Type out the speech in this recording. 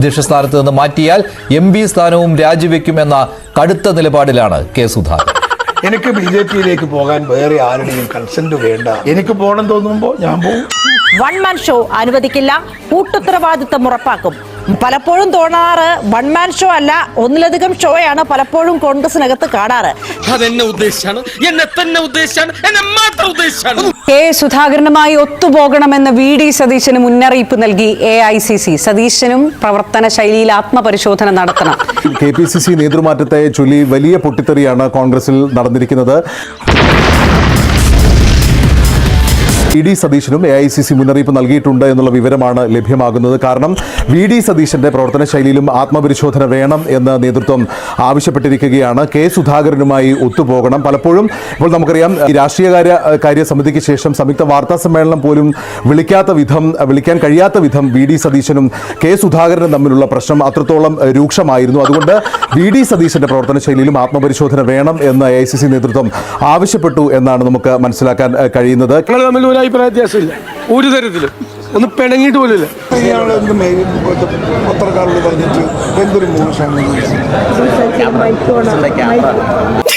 അധ്യക്ഷ സ്ഥാനത്ത് നിന്ന് മാറ്റിയാൽ എം പി സ്ഥാനവും രാജിവെക്കുമെന്ന കടുത്ത നിലപാടിലാണ് കെ സുധാകരൻ. എനിക്ക് ബി ജെ പിയിലേക്ക് പോകാൻ വേറെ ആരുടെയും കൺസെന്റ് വേണ്ട. എനിക്ക് പോകണം തോന്നുമ്പോൾ ഞാൻ പോകും വൺ മാൻ ഷോ അനുവദിക്കില്ല. കൂട്ടുത്തരവാദിത്തം ഉറപ്പാക്കും. പലപ്പോഴും തോന്നാറ് വൺ മാൻ ഷോ അല്ല ഒന്നിലധികം ഷോയാണ് പലപ്പോഴും കോൺഗ്രസിനകത്ത് കാണാറ്. അതെന്നെ ഉദ്ദേശിച്ചാണ് എന്നെ തന്നെ ഉദ്ദേശിച്ചാണ് എന്നെ മാത്രം ഉദ്ദേശിച്ചാണ്. കെ സുധാകരനുമായി ഒത്തുപോകണമെന്ന് വി ഡി സതീശന് മുന്നറിയിപ്പ് നൽകി എ ഐ സി സി സതീശനും പ്രവർത്തന ശൈലിയിൽ ആത്മപരിശോധന നടത്തണം. കെ പി സി സി നേതൃമാറ്റത്തെ ചൊല്ലി വലിയ പൊട്ടിത്തെറിയാണ് കോൺഗ്രസിൽ നടന്നിരിക്കുന്നത്. വി ഡി സതീശനും എ ഐ സി സി മുന്നറിയിപ്പ് നൽകിയിട്ടുണ്ട് എന്നുള്ള വിവരമാണ് ലഭ്യമാകുന്നത്. കാരണം വി ഡി സതീശന്റെ പ്രവർത്തന ശൈലിയിലും ആത്മപരിശോധന വേണം എന്ന് നേതൃത്വം ആവശ്യപ്പെട്ടിരിക്കുകയാണ്. കെ സുധാകരനുമായി ഒത്തുപോകണം. പലപ്പോഴും ഇപ്പോൾ നമുക്കറിയാം രാഷ്ട്രീയകാര്യ കാര്യ സമിതിക്ക് ശേഷം സംയുക്ത വാർത്താ സമ്മേളനം പോലും വിളിക്കാത്ത വിധം വിളിക്കാൻ കഴിയാത്ത വിധം വി ഡി സതീശനും കെ സുധാകരനും തമ്മിലുള്ള പ്രശ്നം അത്രത്തോളം രൂക്ഷമായിരുന്നു. അതുകൊണ്ട് വി ഡി സതീശന്റെ പ്രവർത്തന ശൈലിയിലും ആത്മപരിശോധന വേണം എന്ന് എ ഐ സി സി നേതൃത്വം ആവശ്യപ്പെട്ടു എന്നാണ് നമുക്ക് മനസ്സിലാക്കാൻ കഴിയുന്നത്. അഭിപ്രായ വ്യത്യാസമില്ല. ഒരു തരത്തിലും. ഒന്ന് പിണങ്ങിയിട്ട് പോലുമില്ല മെയ്- പത്രക്കാരോട് പറഞ്ഞിട്ട് എന്തൊരു മോശമാണ്?